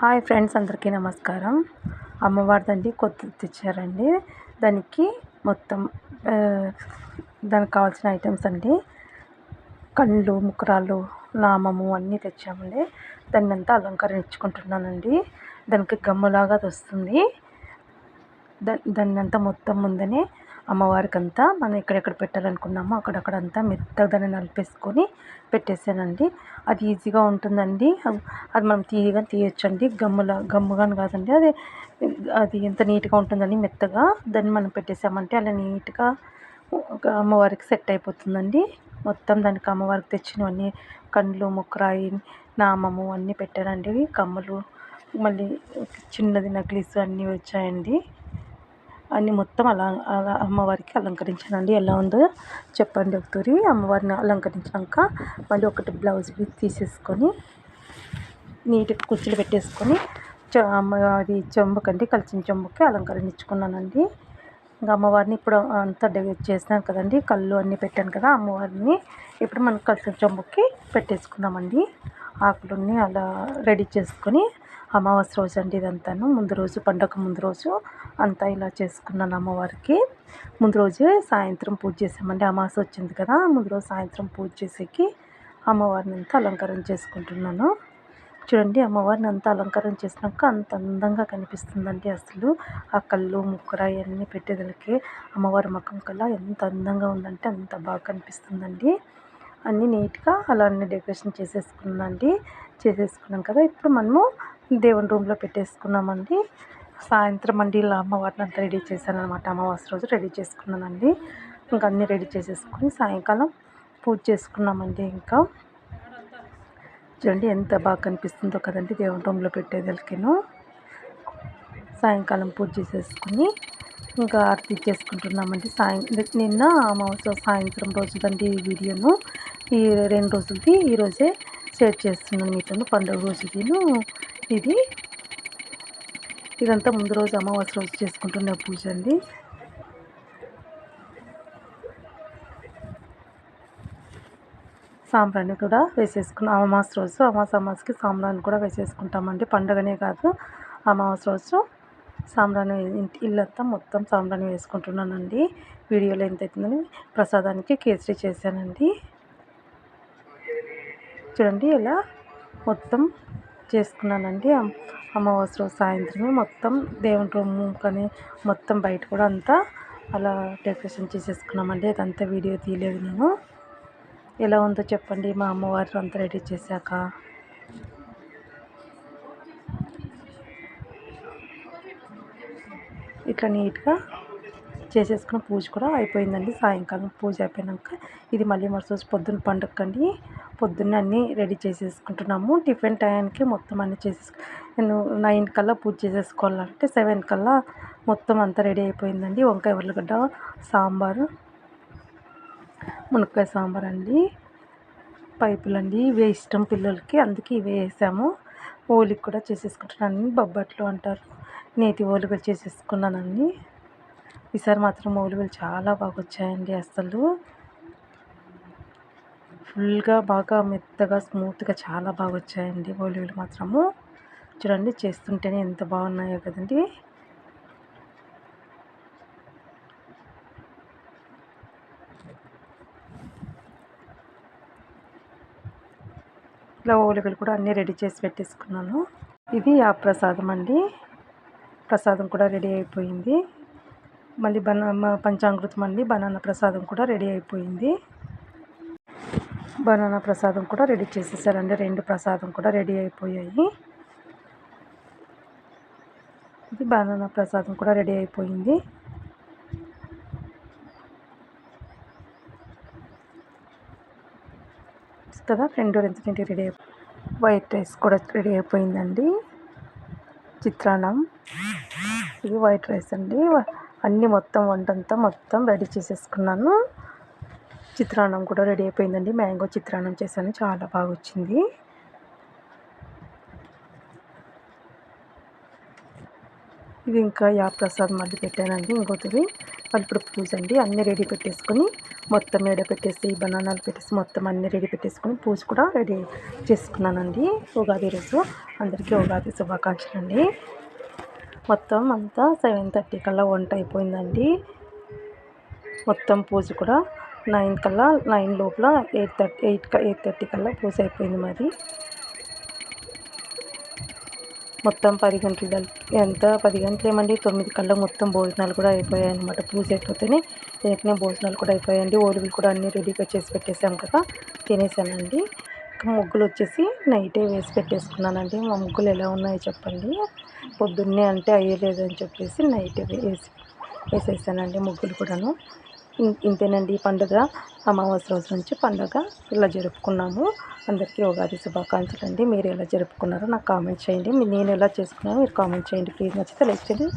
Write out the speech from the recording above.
Hi friends అందరికీ నమస్కారం. అమ్మవారిదండి కొత్త తెచ్చారండి. దానికి మొత్తం దానికి కావాల్సిన ఐటమ్స్ అండి. కళ్ళు ముక్కరాలు నామము అన్నీ తెచ్చామండి. దాన్ని అంతా అలంకరించుకుంటున్నానండి. దానికి గమ్ములాగా వస్తుంది. దా దాన్ని అంతా మొత్తం ముందనే అమ్మవారికి అంతా మనం ఎక్కడెక్కడ పెట్టాలనుకున్నామో అక్కడక్కడ అంతా మెత్తగా దాన్ని నలిపేసుకొని పెట్టేసానండి అది ఈజీగా ఉంటుందండి. అది మనం తీయగా తీయొచ్చండి. గమ్ములా గమ్ముగాని కాదండి. అది అది ఎంత నీట్గా ఉంటుందని మెత్తగా. దాన్ని మనం పెట్టేసామంటే అలా నీట్గా ఒక అమ్మవారికి సెట్ అయిపోతుందండి. మొత్తం దానికి అమ్మవారికి తెచ్చినవన్నీ కండ్లు ముక్కరాయి నామము అన్నీ పెట్టానండి. కమ్మలు మళ్ళీ చిన్నది నక్లీస్ అన్నీ వచ్చాయండి. అన్నీ మొత్తం అలా అలా అమ్మవారికి అలంకరించానండి. ఎలా ఉందో చెప్పండి ఒకసారి అమ్మవారిని అలంకరించాక మళ్ళీ ఒకటి బ్లౌజ్ పీస్ తీసేసుకొని నీట్గా కుర్చీలు పెట్టేసుకొని చ అమ్మవారి చెంబుకండి కలిసిన చెంబుకి అలంకరించుకున్నానండి. ఇంకా అమ్మవారిని ఇప్పుడు అంతా డెకరేట్ చేసినాను కదండి కళ్ళు అన్నీ పెట్టాను కదా అమ్మవారిని. ఇప్పుడు మనం కలిసిన చెంబుకి పెట్టేసుకున్నామండి. ఆకులన్నీ అలా రెడీ చేసుకొని అమావాస్య రోజు అండి ఇదంతాను. ముందు రోజు పండగ ముందు రోజు అంతా ఇలా చేసుకున్నాను అమ్మవారికి. ముందు రోజే సాయంత్రం పూజ చేసామండి. అమావాస్య వచ్చింది కదా ముందు రోజు సాయంత్రం పూజ చేసేకి అమ్మవారిని అంతా అలంకారం చేసుకుంటున్నాను. చూడండి అమ్మవారిని అంతా అలంకారం చేసినాక అంత అందంగా కనిపిస్తుందండి అసలు. ఆ కళ్ళు ముక్కర ఇవన్నీ పెట్టేదలకి అమ్మవారి ముఖం కల్లా ఎంత అందంగా ఉందంటే అంత బాగా కనిపిస్తుందండి. అన్నీ నీట్గా అలా అన్ని డెకరేషన్ చేసేసుకున్నానండి చేసేసుకున్నాం కదా ఇప్పుడు మనము దేవుని రూమ్లో పెట్టేసుకున్నామండి. సాయంత్రం అండి ఇలా అమ్మవారిని అంతా రెడీ చేశాను అనమాట అమావాస్య రోజు రెడీ చేసుకున్నానండి. ఇంకా అన్నీ రెడీ చేసేసుకుని సాయంకాలం పూజ చేసుకున్నామండి ఇంకా. చూడండి ఎంత బాగా కనిపిస్తుందో కదండి దేవుని రూమ్లో పెట్టేదలకిను. సాయంకాలం పూజ చేసేసుకుని ఇంకా ఆరతి ఇచ్చేసుకుంటున్నామండి సాయం నిన్న అమావాస్య సాయంత్రం రోజుదండి ఈ వీడియోను. ఈ రెండు రోజులది ఈరోజే షేర్ చేస్తున్నాను మీతో పండుగ రోజుదిను ఇది ఇదంతా ముందు రోజు అమావాస్య రోజు చేసుకుంటున్న పూజ అండి. సాంబ్రాణి కూడా వేసేసుకున్నాం అమావాస్య రోజు అమావాస్య అమావాస్యకి సాంబ్రాణి కూడా వేసేసుకుంటామండి. పండగనే కాదు అమావాస్య రోజు సాంబ్రాణి ఇంటి ఇల్లంతా మొత్తం సాంబ్రాణి వేసుకుంటున్నానండి. వీడియోలో ఎంత అవుతుందని ప్రసాదానికి కేసరి చేశానండి. చూడండి ఇలా మొత్తం చేసుకున్నానండి. అమ్- అమావాస్య రోజు సాయంత్రమే మొత్తం దేవుని రూము కానీ మొత్తం బయట కూడా అంతా అలా డెకరేషన్ చేసేసుకున్నామండి. అదంతా వీడియో తీయలేదు నేను. ఎలా ఉందో చెప్పండి మా అమ్మవారు అంతా రెడీ చేశాక. ఇట్లా నీట్గా చేసేసుకున్న పూజ కూడా అయిపోయిందండి. సాయంకాలం పూజ అయిపోయినాక ఇది మళ్ళీ మరుసటి పొద్దున్న పండుగ అండి పొద్దున్నే అన్నీ రెడీ చేసేసుకుంటున్నాము. టిఫిన్ టైంకి మొత్తం అన్నీ చేసేసు నేను నైన్ కల్లా పూజ చేసేసుకోవాలంటే సెవెన్ కల్లా మొత్తం అంతా రెడీ అయిపోయిందండి. వంకాయ ఉర్లగడ్డ సాంబారు మునక్కాయ సాంబార్ అండి పైపులు అండి ఇవే ఇష్టం పిల్లలకి. అందుకే ఇవే వేసాము. ఓలికి కూడా చేసేసుకుంటున్నాను. బొబ్బట్లు అంటారు. నేతి ఓలిగలు చేసేసుకున్నానండి. ఈసారి మాత్రం ఓలిగలు చాలా బాగా వచ్చాయండి అసలు ఫుల్గా బాగా మెత్తగా స్మూత్గా చాలా బాగా వచ్చాయండి ఓలిగలు మాత్రము. చూడండి చేస్తుంటేనే ఎంత బాగున్నాయో కదండి. ఇలా ఓలిగలు కూడా అన్నీ రెడీ చేసి పెట్టేసుకున్నాను. ఇది ఆ ప్రసాదం అండి. ప్రసాదం కూడా రెడీ అయిపోయింది. మళ్ళీ బనా పంచామృతం అండి. బనానా ప్రసాదం కూడా రెడీ అయిపోయింది. బనానా ప్రసాదం కూడా రెడీ చేసేసారండి. రెండు ప్రసాదం కూడా రెడీ అయిపోయాయి. ఇది బనానా ప్రసాదం కూడా రెడీ అయిపోయింది. కదా రెండు రెండు రెడీ వైట్ రైస్ కూడా రెడీ అయిపోయిందండి. చిత్రాన్నం. ఇది వైట్ రైస్ అండి. అన్నీ మొత్తం వంటంతా మొత్తం రెడీ చేసేసుకున్నాను. చిత్రాన్నం కూడా రెడీ అయిపోయిందండి. మ్యాంగో చిత్రాన్నం చేశాను. చాలా బాగా వచ్చింది ఇది ఇంకా యా ప్రసాద్ మళ్ళీ పెట్టానండి. ఇంకొకటి పలుపుడు ఇప్పుడు పూజ అండి. అన్నీ రెడీ పెట్టేసుకొని మొత్తం ఎడ పెట్టేసి బనానాలు పెట్టేసి మొత్తం అన్నీ రెడీ పెట్టేసుకొని పూజ కూడా రెడీ చేసుకున్నానండి. ఉగాది రోజు అందరికీ ఉగాది శుభాకాంక్షలు అండి మొత్తం అంతా సెవెన్ థర్టీ కల్లా వంట అయిపోయిందండి. మొత్తం పూజ కూడా నైన్ కల్లా నైన్ లోపల eight thirty eight eight thirty కల్లా పూజ అయిపోయింది మరి. మొత్తం పది గంటల ఎంత? పది గంటలు ఏమండి? తొమ్మిది కల్లా మొత్తం భోజనాలు కూడా అయిపోయాయి అనమాట పూజ అయిపోతేనే వెంటనే భోజనాలు కూడా అయిపోయాయండి. ఓడిలు కూడా అన్నీ రెడీగా చేసి పెట్టేసాం కదా తినేసానండి. ముగ్గులు వచ్చేసి నైటే వేసి పెట్టేసుకున్నానండి. మా ముగ్గులు ఎలా ఉన్నాయో చెప్పండి. పొద్దున్నే అంటే అయ్యలేదు అని చెప్పేసి నైట్ వేసి వేసేసానండి ముగ్గులు కూడాను. ఇంతేనండి ఈ పండుగ. అమావాస్య రోజు నుంచి పండుగ ఇలా జరుపుకున్నాము. అందరికీ ఉగాది శుభాకాంక్షలు అండి మీరు ఎలా జరుపుకున్నారో నాకు కామెంట్ చేయండి. నేను ఎలా చేసుకున్నాను మీరు కామెంట్ చేయండి. ప్లీజ్ నచ్చితే లైక్ చేయండి.